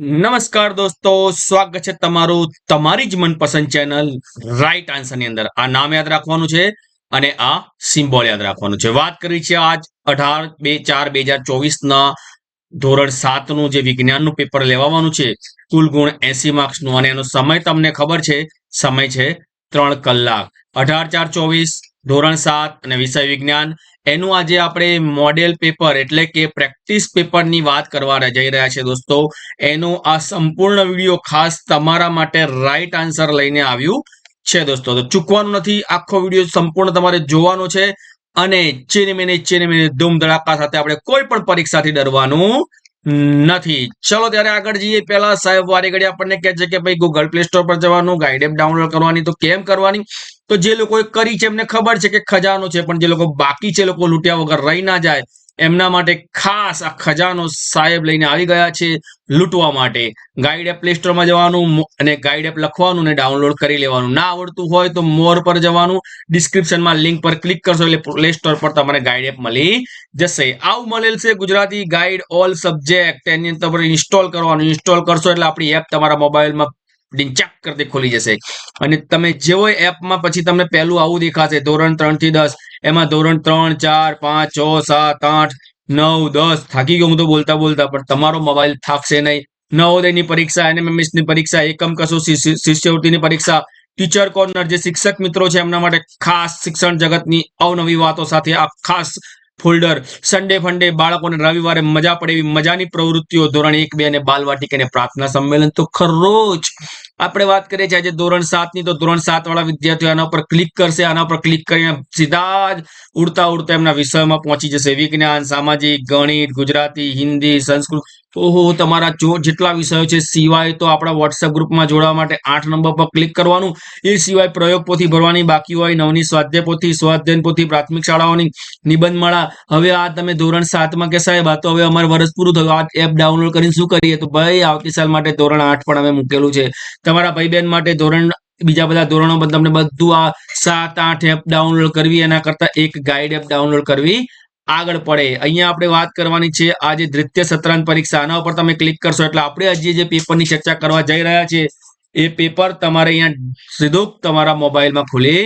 નમસ્કાર દોસ્તો, સ્વાગત છે તમારું તમારી જ મનપસંદ ચેનલ રાઈટ આન્સરની અંદર. આ નામ યાદ રાખવાનું છે અને આ સિમ્બોલ યાદ રાખવાનું છે. વાત કરી છે આજ અઢાર બે ચાર બે હજાર ચોવીસના ધોરણ સાતનું જે વિજ્ઞાનનું પેપર લેવાનું છે, કુલ ગુણ એસી માર્ક્સનું અને એનો સમય તમને ખબર છે, સમય છે ત્રણ કલાક. અઢાર ચાર ચોવીસ, ધોરણ સાત અને વિષય વિજ્ઞાન એનું આજે આપણે મોડેલ પેપર એટલે કે પ્રેક્ટિસ પેપરની વાત કરવા જઈ રહ્યા છે દોસ્તો. એનો આ સંપૂર્ણ વીડિયો ખાસ તમારા માટે રાઈટ આન્સર લઈને આવ્યું છે દોસ્તો. તો ચૂકવાનું નથી, આખો વીડિયો સંપૂર્ણ તમારે જોવાનો છે અને ચીની મિને ચીની મિને ધૂમ ધડાકા સાથે આપણે કોઈ પણ પરીક્ષાથી ડરવાનું નથી. ચલો, ત્યારે આગળ જઈએ. પહેલા સાહેબ વારી ઘડી આપણને કહે છે કે, ભાઈ ગૂગલ પ્લે સ્ટોર પર જવાનું ગાઈડ એપ ડાઉનલોડ કરવાની. તો કેમ કરવાની? તો જે લોકોએ કરી છે, એમને ખબર છે કે ખજાનો છે, પણ જે લોકો બાકી છે લોકો લૂંટ્યા વગર રહી ના જાય. એમના માટે ખાસ આ ખજાનો સાહેબ લઈને આવી ગયા છે લૂંટવા માટે. ગાઈડ એપ પ્લે સ્ટોરમાં જવાનું અને ગાઈડ એપ લખવાનું અને ડાઉનલોડ કરી લેવાનું. ના આવડતું હોય તો મોર પર જવાનું. ડિસ્ક્રિપ્શનમાં લિંક પર ક્લિક કરશો એટલે પ્લે સ્ટોર પર તમને ગાઈડ એપ મળી જશે. આવું મળેલ છે ગુજરાતી ગાઈડ ઓલ સબ્જેક્ટ એની અંદર ઇન્સ્ટોલ કરવાનું. ઇન્સ્ટોલ કરશો એટલે આપણી એપ તમારા મોબાઈલમાં ડિંચાક કરતી ખુલી જશે. અને તમે જેવો એપમાં પછી તમને પહેલું આવું દેખાશે. ધોરણ ત્રણથી દસ. એમાં ધોરણ ત્રણ, ચાર, પાંચ, છ, સાત, આઠ, નવ, દસ. થાકી ગયો હું તો બોલતા બોલતા, પણ તમારો મોબાઈલ થાકશે નહીં. નવોદયની પરીક્ષા એનએમએમએસની પરીક્ષા, એકમ કશું શિષ્યવૃત્તિની પરીક્ષા ટીચર કોર્નર જે શિક્ષક મિત્રો છે એમના માટે ખાસ શિક્ષણ જગતની અવનવી વાતો સાથે આ ખાસ ફોલ્ડર સન્ડે ફંડે બાળકોને રવિવારે મજા પડે એવી મજાની પ્રવૃત્તિઓ ધોરણ એક, બે અને બાલવાટિક અને પ્રાર્થના સંમેલન તો ખરોજ આપણે વાત કરીએ છીએ આજે ધોરણ સાતની, તો ધોરણ સાત વાળા વિદ્યાર્થીઓ આના પર ક્લિક કરશે. આના પર ક્લિક કરીને સીધા જ ઉડતા ઉડતા એમના વિષયમાં પહોંચી જશે. વિજ્ઞાન, સામાજિક, ગણિત, ગુજરાતી, હિન્દી, સંસ્કૃત ઓહો, તમારા જો જેટલા વિષયો છે, સિવાય તો આપણા વોટ્સએપ ગ્રુપમાં જોડવા માટે આઠ નંબર પર ક્લિક કરવાનું. એ સિવાય પ્રયોગ પોથી ભરવાની બાકી હોય નવની સ્વાધ્યાય પોથી સ્વાધ્યાયન પોથી પ્રાથમિક શાળાઓની નિબંધ માળા હવે આ તમે ધોરણ સાતમાં કે સાહેબ, આ તો હવે અમારે વર્ષ પૂરું થયું. આ એપ ડાઉનલોડ કરીને શું કરીએ? તો ભાઈ, આવતી સાલ માટે ધોરણ આઠ પણ અમે મૂકેલું છે. તમારા ભાઈ બહેન માટે ધોરણ, બીજા બધા ધોરણો તમને બધું આ સાત, આઠ એપ ડાઉનલોડ કરવી, એના કરતા એક ગાઈડ એપ ડાઉનલોડ કરવી આગળ પડે. અહીંયા આપણે વાત કરવાની છે આ જે દ્વિતીય સત્રાંત પરીક્ષા. આના ઉપર તમે ક્લિક કરશો એટલે આપણે હજી જે પેપરની ચર્ચા કરવા જઈ રહ્યા છે એ પેપર તમારે અહીંયા સીધું તમારા મોબાઈલમાં ખુલી.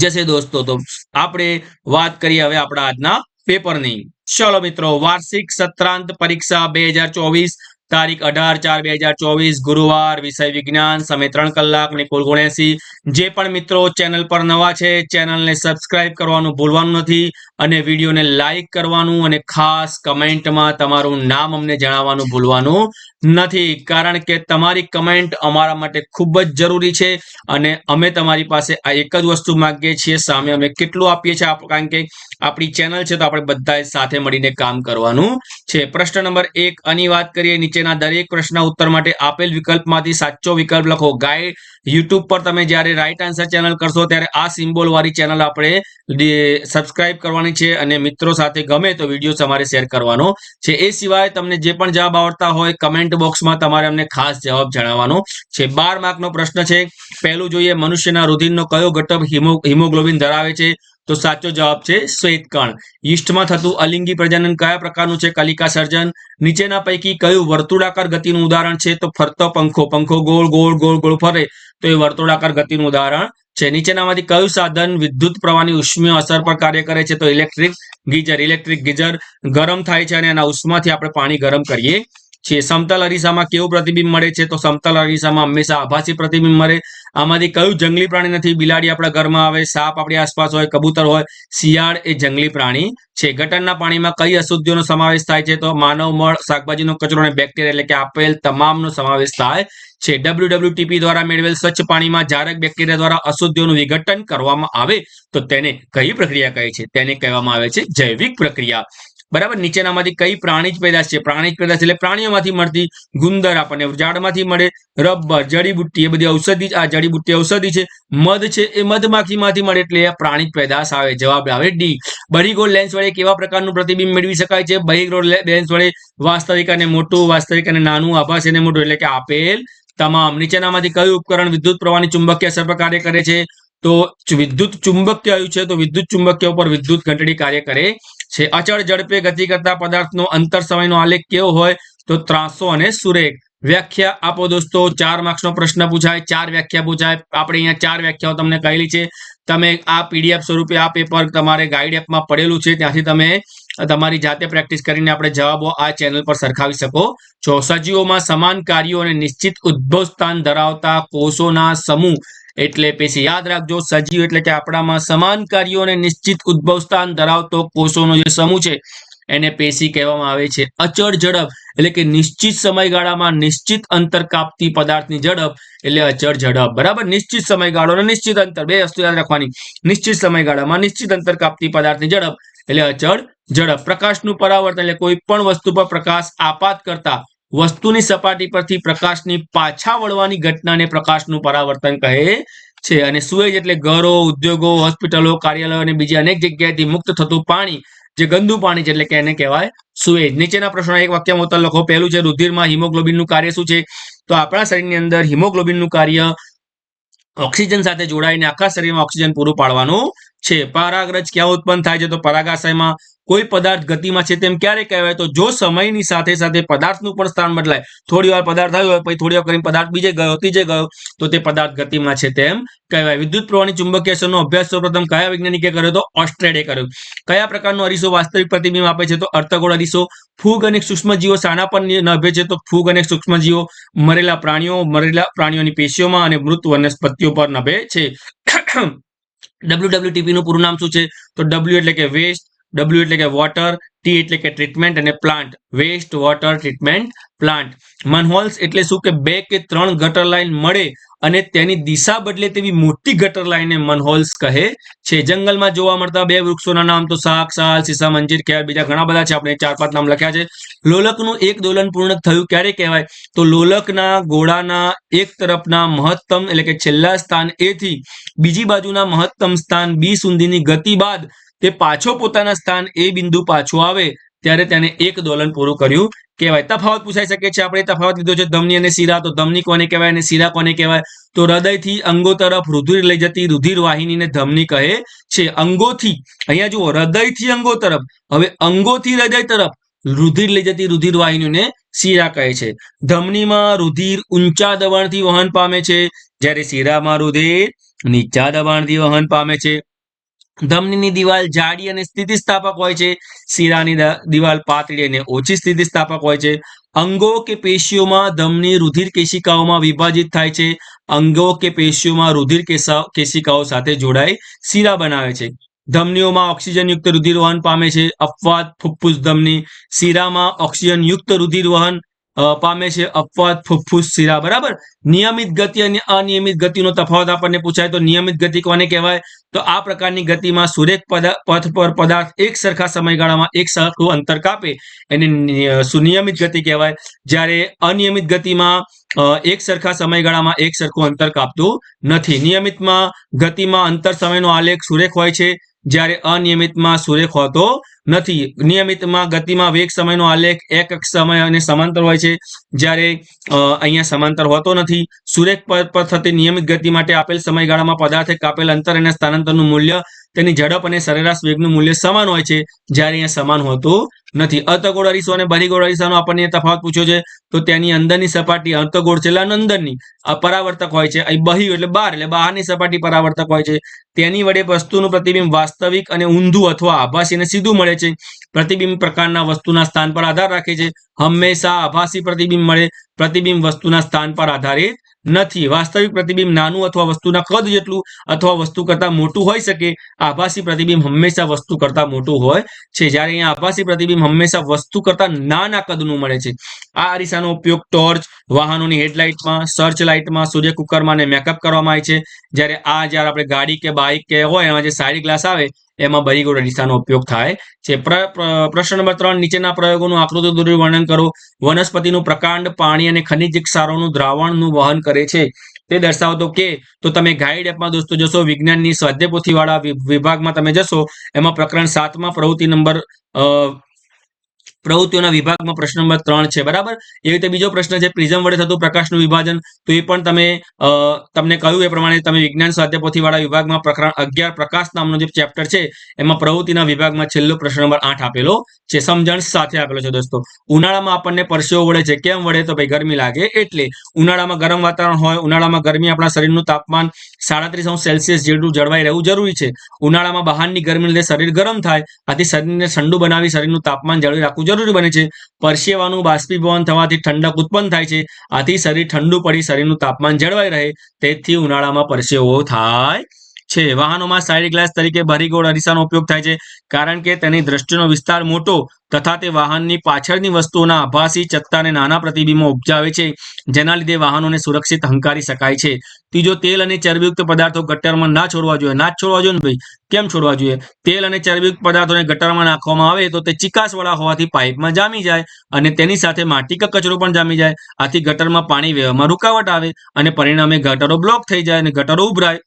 જશે દોસ્તો? તો આપણે વાત કરીએ હવે આપણા આજના પેપરની ચલો મિત્રો, વાર્ષિક સત્રાંત પરીક્ષા બે હજાર ચોવીસ તારીખ અઢાર ચાર બે હજાર ચોવીસ, ગુરુવાર, વિષય વિજ્ઞાન, સમય ત્રણ કલાક અને કુલ ગુણ્યાસી જે પણ મિત્રો ચેનલ પર નવા છે, ચેનલને સબસ્ક્રાઇબ કરવાનું ભૂલવાનું નથી અને વિડીયોને લાઈક કરવાનું અને ખાસ કમેન્ટમાં તમારું નામ અમને જણાવવાનું ભૂલવાનું નથી. કારણ કે તમારી કમેન્ટ અમારા માટે ખૂબ જ જરૂરી છે અને અમે તમારી પાસે આ એક જ વસ્તુ માંગીએ છીએ, સામે અમે કેટલું આપીએ છીએ કારણ કે આપણી ચેનલ છે તો આપણે બધા સાથે મળીને કામ કરવાનું છે. પ્રશ્ન નંબર એક, આની વાત કરીએ, નીચેના દરેક પ્રશ્ન ઉત્તર માટે આપેલ વિકલ્પમાંથી સાચો વિકલ્પ લખો. ગાઈડ યુટ્યુબ પર તમે જ્યારે રાઈટ આન્સર ચેનલ કરશો ત્યારે આ સિમ્બોલ વાળી ચેનલ આપણે સબસ્ક્રાઇબ કરવાની છે અને મિત્રો સાથે ગમે તો વીડિયો તમારે શેર કરવાનો છે. એ સિવાય તમને જે પણ જવાબ આવડતા હોય કમેન્ટ બોક્સમાં તમારે અમને ખાસ જવાબ જણાવવાનો છે. બાર માર્કનો પ્રશ્ન છે. પહેલું જોઈએ, મનુષ્યના રુધિરનો કયો ઘટક હિમોગ્લોબિન ધરાવે છે? તો સાચો જવાબ છે શ્વેતકણ ઈસ્ટમાં થતું અલિંગી પ્રજનન કયા પ્રકારનું છે? કલિકા સર્જન. નીચેના પૈકી કયું વર્તુળાકાર ગતિનું ઉદાહરણ છે? તો ફરતો પંખો. પંખો ગોળ ગોળ ગોળ ગોળ ફરે તો એ વર્તુળાકાર ગતિનું ઉદાહરણ છે. નીચેનામાંથી કયું સાધન વિદ્યુત પ્રવાહની ઉષ્મીય અસર પર કાર્ય કરે છે? તો ઇલેક્ટ્રિક ગીઝર. ઇલેક્ટ્રિક ગીઝર ગરમ થાય છે અને એના ઉષ્માથી આપણે પાણી ગરમ કરીએ છીએ સમતલ અરીસામાં કેવું પ્રતિબિંબ મળે છે? તો સમતલ અરીસામાં હંમેશા આભાસી પ્રતિબિંબ મળે. આમાંથી કયું જંગલી પ્રાણી નથી? બિલાડી આપણા ઘરમાં આવે, સાપ આપણી આસપાસ હોય, કબૂતર હોય, શિયાળ એ જંગલી પ્રાણી છે. ગટરના પાણીમાં કઈ અશુદ્ધિઓનો સમાવેશ થાય છે? તો માનવ મળ, શાકભાજીનો કચરો અને બેક્ટેરિયા એટલે કે આપેલ તમામનો સમાવેશ થાય છે. ડબલ્યુડબલ્યુટીપી દ્વારા મેળવેલ સ્વચ્છ પાણીમાં જારક બેક્ટેરિયા દ્વારા અશુદ્ધિઓનું વિઘટન કરવામાં આવે તો તેને કઈ પ્રક્રિયા કહે છે? તેને કહેવામાં આવે છે જૈવિક પ્રક્રિયા. બરાબર? નીચેનામાંથી કઈ પ્રાણી પેદાશ છે? પ્રાણી પેદાશ એટલે પ્રાણીઓમાંથી મળતી ગુંદર આપણને ઝાડમાંથી મળે, રબર, જડીબુટ્ટી એ બધી ઔષધિ આ જડીબુટ્ટી ઔષધિ છે, મધ છે, એ મધમાખીમાંથી મળે એટલે પ્રાણી પેદાશ આવે, જવાબ આવે ડી. બરીગોળ લેન્સ વડે કેવા પ્રકારનું પ્રતિબિંબ મેળવી શકાય છે? બહિગોળ લેન્સ વડે વાસ્તવિક અને મોટું, વાસ્તવિક અને નાનું આભાસ એને મોટું એટલે કે આપેલ તમામ. નીચેનામાંથી કયું ઉપકરણ વિદ્યુત પ્રવાહની ચુંબકીય પર કાર્ય કરે છે? તો વિદ્યુત ચુંબકીય આવ્યું છે, તો વિદ્યુત ચુંબકીય ઉપર વિદ્યુત ઘંટડી કાર્ય કરે છે. અચળ ઝડપે ગતિ કરતા પદાર્થનો અંતર સમયનો આલેખ કેવો હોય તો ત્રાસો અને સુરેખ. વ્યાખ્યા આપો દોસ્તો. ચાર માર્ક્સનો પ્રશ્ન પૂછાય. ચાર વ્યાખ્યા પૂછાય. આપણે અહીંયા ચાર વ્યાખ્યાઓ તમને કહેલી છે. તમે આ પીડીએફ સ્વરૂપે આ પેપર તમારે ગાઈડ એપમાં પડેલું છે. ત્યાંથી તમે તમારી જાતે પ્રેક્ટિસ કરીને આપણે જવાબો આ ચેનલ પર સરખાવી શકો છો. સજીવોમાં સમાન કાર્યો અને નિશ્ચિત ઉદ્ભવ સ્થાન ધરાવતા કોષોના સમૂહ એટલે પછી યાદ રાખજો, સજીવ એટલે કે આપણામાં સમાન કાર્યો અને નિશ્ચિત ઉદ્ભવ સ્થાન ધરાવતો કોષોનો જે સમૂહ છે, એને પેશી કહેવામાં આવે છે. અચળ ઝડપ એટલે કે નિશ્ચિત સમયગાળામાં નિશ્ચિત અંતર કાપતી પદાર્થની ઝડપ એટલે અચળ ઝડપ. બરાબર? નિશ્ચિત સમયગાળો અને નિશ્ચિત અંતર. બે વસ્તુ યાદ રાખવાની. નિશ્ચિત સમયગાળામાં નિશ્ચિત અંતર કાપતી પદાર્થની ઝડપ એટલે અચળ ઝડપ. પ્રકાશનું પરાવર્તન એટલે કોઈ પણ વસ્તુ પર પ્રકાશ આપાત કરતા વસ્તુની સપાટી પરથી પ્રકાશની પાછા વળવાની ઘટનાને પ્રકાશનું પરાવર્તન કહે છે. અને સુએજ એટલે ઘરો, ઉદ્યોગો, હોસ્પિટલો, કાર્યાલયો અને બીજી અનેક જગ્યાએથી મુક્ત થતું પાણી, જે ગંદુ પાણી છે એટલે કે એને કહેવાય સુએજ. નીચેના પ્રશ્નો એક વાક્યમાં ઉત્તર લખો. પહેલું છે, રુધિરમાં હિમોગ્લોબિનનું કાર્ય શું છે? તો આપણા શરીરની અંદર હિમોગ્લોબિનનું કાર્ય ઓક્સિજન સાથે જોડાઈને આખા શરીરમાં ઓક્સિજન પૂરું પાડવાનું છે. પરાગરજ ક્યાં ઉત્પન્ન થાય છે? તો પરાગાશયમાં કોઈ પદાર્થ ગતિમાં છે તેમ ક્યારે કહેવાય. તો જો સમયની સાથે સાથે પદાર્થનું પણ સ્થાન બદલાય. થોડી વાર પદાર્થ આવ્યો પછી થોડી વાર કરીને પદાર્થ બીજે ગયો, ત્રીજે ગયો, તો તે પદાર્થ ગતિમાં છે તેમ કહેવાય. વિદ્યુત પ્રવાહની ચુંબકીય અસરનો અભ્યાસ સૌપ્રથમ કયા વૈજ્ઞાનિકે કર્યો તો ઓસ્ટ્રેડે કર્યો. કયા પ્રકારનો અરીસો વાસ્તવિક પ્રતિબિંબ આપે છે? તો અર્થગોળ અરીસો. ફૂગ અને સૂક્ષ્મજીવો શાના પર નભે છે? તો ફૂગ અને સૂક્ષ્મજીવો મરેલા પ્રાણીઓ, મરેલા પ્રાણીઓની પેશીઓમાં અને મૃત વનસ્પતિઓ પર નભે છે. ડબલ્યુડબલ્યુટીપી નું પૂરું નામ શું છે? તો ડબલ્યુ એટલે કે વેસ્ટ ડબલ્યુ એટલે કે વોટર ટી એટલે કે ટ્રીટમેન્ટ અને plant waste water treatment plant manholes એટલે શું કે બે કે ત્રણ ગટર લાઈન મળે અને તેની દિશા બદલે તેવી મોટી ગટર લાઇનને મનહોલ્સ કહે છે. જંગલમાં જોવા મળતા બે વૃક્ષોના નામ તો શાક સાલ, સીસા, મંજીર ખેર બીજા ઘણા બધા છે. આપણે ચાર પાંચ નામ લખ્યા છે. લોલકનું એક દોલન પૂર્ણ થયું ક્યારે કહેવાય? તો લોલકના ગોળાના એક તરફના મહત્તમ એટલે કે છેલ્લા સ્થાન એથી બીજી બાજુના મહત્તમ સ્થાન બી સુધીની ગતિ બાદ તે પાછો પોતાના સ્થાન એ બિંદુ પાછો આવે, ત્યારે તેને એક દોલન પૂરું કર્યું કહેવાય. તફાવત પૂછાઈ શકે છે, આપણે તફાવત લીધો છે, ધમની અને શીરા, તો ધમની કોને કહેવાય અને શીરા કોને કહેવાય? તો હૃદયથી અંગો તરફ રુધિર લઈ જતી રુધિર વાહિનીને ધમની કહે છે, અંગોથી. અહીંયા જુઓ, હૃદયથી અંગો તરફ, હવે અંગોથી હૃદય તરફ રુધિર લઈ જતી રુધિર વાહિનીને શીરા કહે છે. ધમનીમાં રુધિર ઊંચા દબાણથી વહન પામે છે, જ્યારે શીરામાં રુધિર નીચા દબાણથી વહન પામે છે. ધમનીની દિવાલ જાડી અને સ્થિતિસ્થાપક હોય છે. શીરાની દિવાલ પાતળી અને ઓછી સ્થિતિસ્થાપક હોય છે. અંગો કે પેશીઓમાં ધમની રુધિર કેશિકાઓમાં વિભાજિત થાય છે. અંગો કે પેશીઓમાં રુધિર કેશિકાઓ સાથે જોડાઈ શીરા બનાવે છે. ધમનીઓમાં ઓક્સિજનયુક્ત રુધિર વહન પામે છે. અપવાદ ફુફ્ફુસ ધમની શીરામાં ઓક્સિજનયુક્ત રુધિર વહન પામે છે અપવાદ ફુફ્ફુસ શિરા, બરાબર? નિયમિત ગતિ અને અનિયમિત ગતિનો તફાવત આપણને પૂછાય તો નિયમિત ગતિ કોને કહેવાય? તો આ પ્રકારની ગતિમાં સુરેખ પથ પર પદાર્થ એક સરખા સમયગાળામાં એક સરખું અંતર કાપે. એને સુનિયમિત ગતિ કહેવાય. જ્યારે અનિયમિત ગતિમાં એક સરખા સમયગાળામાં એક સરખું અંતર કાપતું નથી. નિયમિતમાં ગતિમાં અંતર સમયનો આલેખ સુરેખ હોય છે. જ્યારે અનિયમિતમાં સુરેખ હોતો નથી. નિયમિતમાં ગતિમાં વેગ સમયનો આલેખ એક સમય અને સમાંતર હોય છે. જ્યારે અહીંયા સમાંતર હોતો નથી. સુરેખ પર થતી નિયમિત ગતિ માટે આપેલ સમયગાળામાં પદાર્થે કાપેલ અંતર અને સ્થાનાંતરનું મૂલ્ય તેની ઝડપ અને સરેરાશ વેગનું મૂલ્ય સમાન હોય છે. જ્યારે અહીંયા સમાન હોતું નથી. અર્ધગોળ અરીસો અને બરીગોળ અરીસાનો આપણને તફાવત પૂછ્યો છે. તો તેની અંદરની સપાટી અર્ધગોળ છે એટલે અંદરની પરાવર્તક હોય છે. અહીં બહ્યું એટલે બહાર એટલે બહારની સપાટી પરાવર્તક હોય છે. તેની વડે વસ્તુનું પ્રતિબિંબ વાસ્તવિક અને ઊંધું અથવા આભાસી અને સીધું મળે છે. પ્રતિબિંબ પ્રકારના વસ્તુના સ્થાન પર આધાર રાખે છે. હંમેશા આભાસી પ્રતિબિંબ મળે. પ્રતિબિંબ વસ્તુના સ્થાન પર આધારિત નથી. વાસ્તવિક પ્રતિબિંબ નાનું અથવા વસ્તુના કદ જેટલું અથવા વસ્તુ કરતા મોટું હોઈ શકે, આભાસી પ્રતિબિંબ હંમેશા વસ્તુ કરતા મોટું હોય છે. જ્યારે અહીંયા આભાસી પ્રતિબિંબ હંમેશા વસ્તુ કરતા નાના કદનું મળે છે. આ અરીસાનો ઉપયોગ ટોર્ચ વાહનોની હેડલાઇટમાં સર્ચ લાઇટમાં સૂર્ય કુકરમાં મેકઅપ કરવામાં આવે છે. જ્યારે આ જ્યારે આપણે ગાડી કે બાઇક કે હોય, એમાં જે સાઈડ ગ્લાસ આવે, એમાં બરીગોડ અરીસાનો ઉપયોગ થાય છે. પ્રશ્ન નંબર ત્રણ, નીચેના પ્રયોગોનું આકૃતિ દોરી વર્ણન કરો. વનસ્પતિનું પ્રકાંડ, પાણી અને ખનિજ ક્ષારોનું દ્રાવણનું વહન કરે છે. તે દર્શાવતો કે, તો તમે ગાઈડ એપમાં દોસ્તો જશો, વિજ્ઞાનની સ્વાધ્યાય વાળા વિભાગમાં તમે જશો, એમાં પ્રકરણ સાતમાં પ્રવૃત્તિ નંબર પ્રવૃત્તિઓના વિભાગમાં પ્રશ્ન નંબર ત્રણ છે, બરાબર? એવી રીતે બીજો પ્રશ્ન છે, પ્રિઝમ વડે થતું પ્રકાશનું વિભાજન, તો એ પણ તમે તમને કહ્યું એ પ્રમાણે તમે વિજ્ઞાન સ્વાધ્યાય વાળા વિભાગમાં પ્રકરણ અગિયાર પ્રકાશ નામનો જે ચેપ્ટર છે, એમાં પ્રવૃત્તિના વિભાગમાં છેલ્લો પ્રશ્ન નંબર આઠ આપેલો છે, સમજણ સાથે આપેલો છે દોસ્તો. ઉનાળામાં આપણને પરસેવો વળે છે, કેમ વળે તો ભાઈ ગરમી લાગે એટલે. ઉનાળામાં ગરમ વાતાવરણ હોય, ઉનાળામાં ગરમી આપણા શરીરનું તાપમાન સાડત્રીસ અંશ સેલ્સિયસ જેટલું જળવાઈ રહેવું જરૂરી છે. ઉનાળામાં બહારની ગરમીને શરીર ગરમ થાય, આથી શરીરને ઠંડુ બનાવી શરીરનું તાપમાન જળવી રાખવું જરૂરી બને છે. પરસેવાનું બાષ્પીભવન થવાથી ઠંડક ઉત્પન્ન થાય છે. આથી શરીર ઠંડુ પડી શરીરનું તાપમાન જળવાઈ રહે. તેથી ઉનાળામાં પરસેવો થાય છે. વાહનોમાં સાઇડ ગ્લાસ તરીકે ભરીગોળ અરીસાનો ઉપયોગ થાય છે, કારણ કે તેની દ્રષ્ટિનો વિસ્તાર મોટો તથા તે વાહનની પાછળની વસ્તુઓના આભાસી ચત્તાને નાના પ્રતિબિંબો ઉપજાવે છે, જેના લીધે વાહનોને સુરક્ષિત હંકારી શકાય છે. ત્રીજો, તેલ અને ચરબીયુક્ત પદાર્થો ગટરમાં ના છોડવા જોઈએ. ના છોડવા જોઈએ ભાઈ? કેમ છોડવા જોઈએ? તેલ અને ચરબીયુક્ત પદાર્થોને ગટરમાં નાખવામાં આવે તો તે ચિકાસવાળા હોવાથી પાઇપમાં જામી જાય અને તેની સાથે માટી કે કચરો પણ જામી જાય. આથી ગટરમાં પાણી વહેવામાં રૂકાવટ આવે અને પરિણામે ગટરો બ્લોક થઈ જાય અને ગટરો ઉભરાય.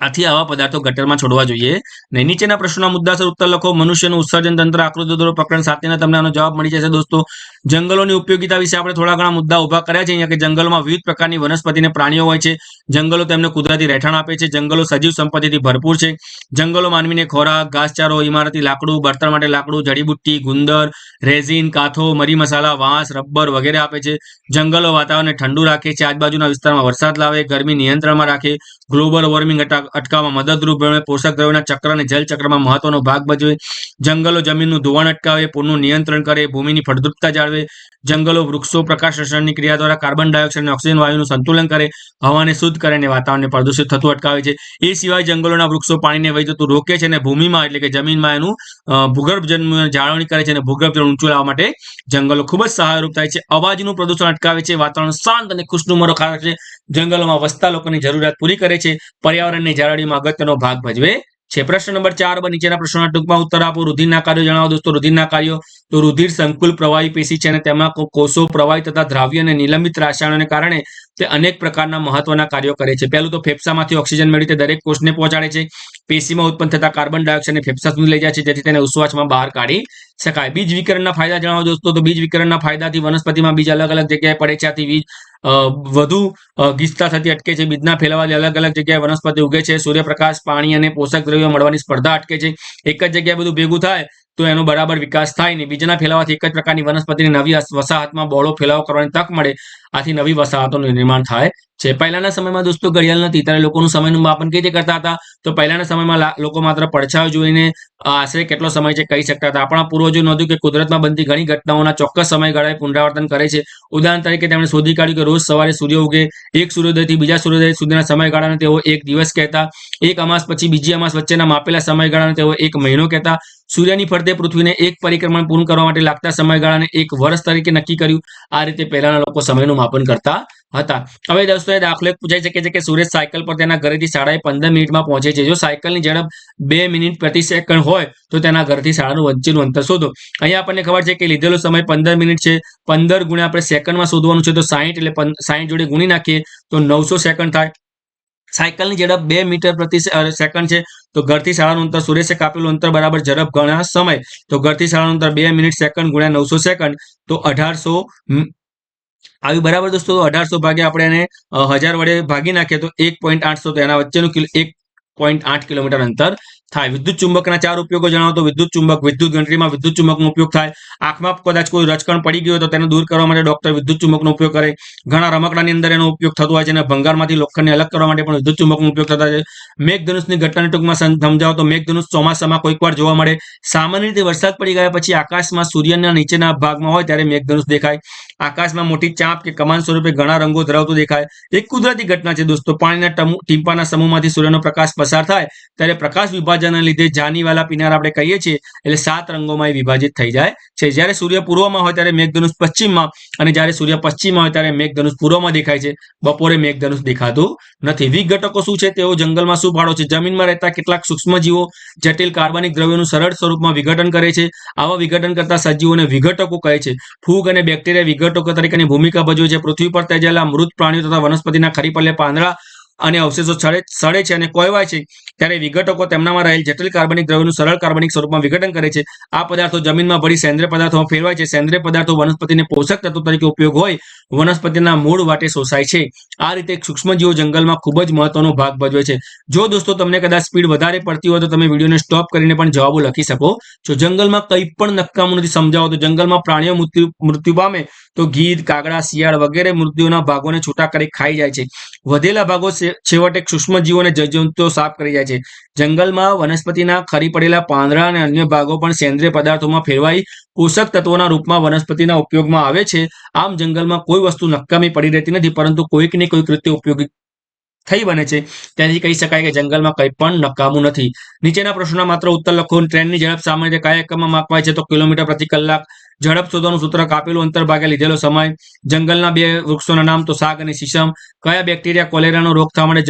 આથી આવા પદાર્થો ગટરમાં છોડવા જોઈએ. નહીં, નીચેના પ્રશ્નોના મુદ્દાસર ઉત્તર લખો. મનુષ્યનું ઉત્સર્જન તંત્ર, આકૃતિ દોરો, પ્રકરણ સાથેના તમને આનો જવાબ મળી જશે. દોસ્તો, જંગલોની ઉપયોગિતા વિશે આપણે થોડા ઘણા મુદ્દા ઊભા કર્યા છે. અહીંયા કે જંગલોમાં વિવિધ પ્રકારની વનસ્પતિ અને પ્રાણીઓ હોય છે. જંગલો તેમને કુદરતી રહેઠાણ આપે છે. જંગલો સજીવ સંપત્તિથી ભરપૂર છે. જંગલો માનવીને ખોરાક, ઘાસચારો, ઇમારતી લાકડું, બળતણ માટે લાકડું, જડીબુટ્ટી, ગુંદર, રેઝિન, કાથો, મરી મસાલા, વાંસ, રબર વગેરે આપે છે. જંગલો વાતાવરણને ઠંડુ રાખે છે. આજુબાજુના વિસ્તારમાં વરસાદ લાવે, ગરમી નિયંત્રણમાં રાખે, ગ્લોબલ વોર્મિંગ અટકાવવા મદદરૂપ બને પોષક દ્રવ્યોના ચક્ર અને જલચક્રમાં મહત્વનો ભાગ ભજવે. જંગલો જમીનનું ધોવાણ અટકાવે. પૂરનું નિયંત્રણ કરે. ભૂમિની ફળદ્રુપતા જાળવે. જંગલો વૃક્ષો પ્રકાશ રસણની ક્રિયા દ્વારા કાર્બન ડાયોક્સાઇડ અને ઓક્સિજન વાયુનું સંતુલન કરે. હવાને શુદ્ધ કરે અને વાતાવરણને પ્રદૂષિત થતું અટકાવે છે. એ સિવાય જંગલોના વૃક્ષો પાણીને વહી જતું રોકે છે અને ભૂમિમાં એટલે કે જમીનમાં એનું ભૂગર્ભ જન્મ જાળવણી કરે છે અને ભૂગર્ભ જળ ઊંચું લાવવા માટે જંગલો ખૂબ જ સહાયરૂપ થાય છે. અવાજનું પ્રદૂષણ અટકાવે છે. વાતાવરણ શાંત અને ખુશનુમા રાખે છે. જંગલોમાં વસતા લોકોની જરૂરિયાત પૂરી કરે છે. પર્યાવરણની જાળવણીમાં અગત્યનો ભાગ ભજવે છે. પ્રશ્ન નંબર ચાર નીચેના પ્રશ્નોના ટૂંકમાં ઉત્તર આપો. રુધિરના કાર્યો જણાવો દોસ્તો. રુધિરના કાર્યો તો રુધિર સંકુલ પ્રવાહી પેશી છે અને તેમાં કોષો પ્રવાહી તથા દ્રાવ્ય અને નિલંબિત રાસાયણોને કારણે તે અનેક પ્રકારના મહત્વના કાર્યો કરે છે. પહેલું તો ફેફસામાંથી ઓક્સિજન મેળવી તે દરેક કોષને પહોંચાડે છે. પેશીમાં ઉત્પન્ન થતા કાર્બન ડાયોક્સાઇડને ફેફસા સુધી લઈ જાય છે, જેથી તેને ઉશ્વાસમાં બહાર કાઢી શકાય. બીજ વિકરણના ફાયદા જણાવો દોસ્તો. તો બીજ વિકરણના ફાયદાથી વનસ્પતિમાં બીજ અલગ અલગ જગ્યાએ પડે છે. આથી બીજ વધુ ગીચતા થતી અટકે છે. બીજના ફેલાવાથી અલગ અલગ જગ્યાએ વનસ્પતિ ઉગે છે. સૂર્યપ્રકાશ, પાણી અને પોષક દ્રવ્યો મળવાની સ્પર્ધા અટકે છે. એક જ જગ્યાએ બધું ભેગું થાય તો એનો બરાબર વિકાસ થાય નહીં. બીજાના ફેલાવાથી એક જ પ્રકારની વનસ્પતિની નવી વસાહતમાં બહોળો ફેલાવો કરવાની તક મળે. આથી નવી વસાહતોનું નિર્માણ થાય છે પહેલાના સમયમાં દોસ્તો ઘડિયાળ નથી, ત્યારે લોકોનું સમયનું માપન કઈ રીતે કરતા હતા? તો પહેલાના સમયમાં લોકો માત્ર પડછાયો જોઈને આશરે કેટલો સમય છે કહી શકતા હતા. આપણા પૂર્વજો નોંધ્યું કે કુદરતમાં બનતી ઘણી ઘટનાઓના ચોક્કસ સમયગાળાએ પુનરાવર્તન કરે છે. ઉદાહરણ તરીકે તેમણે શોધી કાઢ્યું કે રોજ સવારે સૂર્ય ઉગે, એક સૂર્યોદયથી બીજા સૂર્યોદય સુધીના સમયગાળાને તેઓ એક દિવસ કહેતા, એક અમાસ પછી બીજી અમાસ વચ્ચેના માપેલા સમયગાળાને તેઓ એક મહિનો કહેતા. સૂર્યની ફરતે પૃથ્વીને એક પરિક્રમણ પૂર્ણ કરવા માટે લાગતા સમયગાળાને એક વર્ષ તરીકે નક્કી કર્યું. આ રીતે પહેલાના લોકો સમયનું માપન કરતા હતા. હવે દોસ્તો એ દાખલો એક પૂછાઈ શકે છે કે સુરેશ સાયકલ પર તેના ઘરેથી સાડા પંદર મિનિટમાં પહોંચે છે. જો સાયકલની ઝડપ બે મિનિટ પ્રતિ સેકન્ડ હોય, તો તેના ઘરથી શાળાનું વચ્ચેનું અંતર શોધો. અહીંયા આપણને ખબર છે કે લીધેલો સમય પંદર મિનિટ છે. પંદર ગુણ્યા આપણે સેકન્ડમાં શોધવાનું છે, તો સાહીઠ એટલે સાહીઠ જોડે ગુણી નાખીએ, તો નવસો સેકન્ડ થાય. સાયકલની ઝડપ બે મીટર પ્રતિ સેકન્ડ છે, તો ઘરથી શાળાનું અંતર સુરેશે કાપેલું અંતર બરાબર ઝડપ ગણા સમય. તો ઘરથી શાળાનું અંતર બે મિનિટ સેકન્ડ ગુણ્યા નવસો સેકન્ડ, તો અઢારસો આવી બરાબર દોસ્તો અઢારસો ભાગે આપણે એને હજાર વડે ભાગી નાખીએ તો એક પોઈન્ટ આઠસો, તો એના વચ્ચેનું એક પોઈન્ટ આઠ કિલોમીટર અંતર થાય. વિદ્યુત ચુંબકના ચાર ઉપયોગો જણાવો તો વિદ્યુત ચુંબક, વિદ્યુત ગણતરીમાં વિદ્યુત ચુંબકનો ઉપયોગ થાય. આંખમાં કદાચ કોઈ રચકણ પડી ગયો તો તેને દૂર કરવા માટે ડોક્ટર વિદ્યુત ચુંબકનો ઉપયોગ કરે. ઘણા રમકડાની અંદર એનો ઉપયોગ થતો હોય છે અને ભંગારમાંથી લોખંડને અલગ કરવા માટે પણ વિદ્યુત ચુંબકનો ઉપયોગ થતા છે. મેઘધનુષની ઘટનાને ટૂંકમાં સમજાવો તો મેઘધનુષ ચોમાસામાં કોઈક વાર જોવા મળે. સામાન્ય રીતે વરસાદ પડી ગયા પછી આકાશમાં સૂર્યના નીચેના ભાગમાં હોય ત્યારે મેઘધનુષ દેખાય. આકાશમાં મોટી ચાંપ કે કમાન સ્વરૂપે ઘણા રંગો ધરાવતું દેખાય. એક કુદરતી ઘટના છે દોસ્તો. પાણીના ટીમ્પાના સમૂહમાંથી સૂર્યનો પ્રકાશ પસાર થાય ત્યારે પ્રકાશ વિભાજનના લીધે જાનીવાલા પિનાર આપણે કહીએ છીએ, એટલે સાત રંગોમાં એ વિભાજિત થઈ જાય છે. જ્યારે સૂર્ય પૂર્વમાં હોય ત્યારે મેઘધનુષ પશ્ચિમમાં અને જ્યારે સૂર્ય પશ્ચિમમાં હોય ત્યારે મેઘધનુષ પૂર્વમાં દેખાય છે. બપોરે મેઘધનુષ દેખાતું નથી. વિઘટકો શું છે? તેઓ જંગલમાં શું ફાળો છે? જમીનમાં રહેતા કેટલાક સૂક્ષ્મજીવો જટિલ કાર્બનિક દ્રવ્યોનું સરળ સ્વરૂપમાં વિઘટન કરે છે. આવા વિઘટન કરતા સજીવોને વિઘટકો કહે છે. ફૂગ અને બેક્ટેરિયા વિઘટકો તરીકેની ભૂમિકા ભજવે છે. પૃથ્વી પર તેજેલા મૃત પ્રાણીઓ તથા વનસ્પતિના ખરી પડેલા પાંદડા અને અવશેષો સડે છે અને કોયવાય છે ત્યારે વિઘટકો તેમનામાં રહેલ જટિલ કાર્બનિક દ્રવ્યનું સરળ કાર્બનિક સ્વરૂપમાં વિઘટન કરે છે. આ પદાર્થો જમીનમાં ભરી સેન્દ્રિય પદાર્થોમાં ફેરવાય છે. સેન્દ્રિય પદાર્થો વનસ્પતિને પોષક તત્વો તરીકે ઉપયોગ હોય વનસ્પતિના મૂળ વાટે શોષાય છે. આ રીતે સૂક્ષ્મજીવો જંગલમાં ખૂબ જ મહત્વનો ભાગ ભજવે છે. જો દોસ્તો તમને કદાચ સ્પીડ વધારે પડતી હોય તો તમે વિડીયોને સ્ટોપ કરીને પણ જવાબો લખી શકો. છો જંગલમાં કંઈ પણ નક્કામું નથી સમજાવો તો જંગલમાં પ્રાણીઓ મૃત્યુ મૃત્યુ પામે તો ગીધ, કાગડા, શિયાળ વગેરે મૃત્યુના ભાગોને છૂટા કરી ખાઈ જાય છે. વધેલા ભાગો છેવટે સૂક્ષ્મજીવોને જંતુઓ સાફ કરી જાય છે. જંગલમાં વનસ્પતિના ખરી પડેલા પાંદડા અને અન્ય ભાગો પણ સેન્દ્રિય પદાર્થોમાં ફેરવાઈ પોષક તત્વોના રૂપમાં વનસ્પતિના ઉપયોગમાં આવે છે. આમ જંગલમાં કોઈ વસ્તુ નકામી પડી રહેતી નથી, પરંતુ કોઈક ને કોઈક રીતે ઉપયોગી થઈ બને છે. ત્યાંથી કહી શકાય કે જંગલમાં કંઈ પણ નકામું નથી. નીચેના પ્રશ્નોના માત્ર ઉત્તર લખો. ટ્રેનની ઝડપ સામાન્ય કયા એકમમાં માપવાય છે તો કિલોમીટર પ્રતિ કલાક ઝડપ શોધવાનું સૂત્ર કાપેલું, અંતર ભાગે લીધેલો સમય, જંગલના બે વૃક્ષોના નામ તો શાક અને શીશમ. કયા બેક્ટેરિયા કોલેરાનો રોગ થવા માટે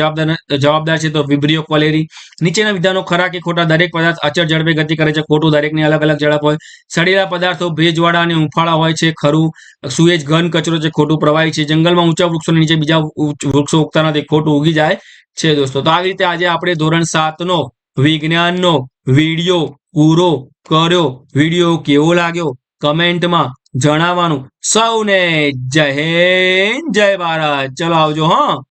જવાબદાર છે તો વિબ્રિયો કોલેરી. નીચેના વિધાનો ખરા કે ખોટા? દરેક પદાર્થ અચળ ઝડપે ગતિ કરે છે. ખોટું દરેકની અલગ અલગ ઝડપ હોય. સડેલા પદાર્થો ભેજવાળા અને હુંફાળા હોય છે. ખરું. સુએજ ઘન કચરો છે. ખોટું પ્રવાહી છે. જંગલમાં ઊંચા વૃક્ષોની નીચે બીજા વૃક્ષો ઉગતા નથી. ખોટું ઉગી જાય છે દોસ્તો. તો આવી રીતે આજે આપણે ધોરણ સાતનો વિજ્ઞાનનો વીડિયો પૂરો કર્યો. વીડિયો કેવો લાગ્યો? કમેન્ટમાં જણાવવાનું સૌને જય હિન્દ જય ભારત. ચલો આવજો હા.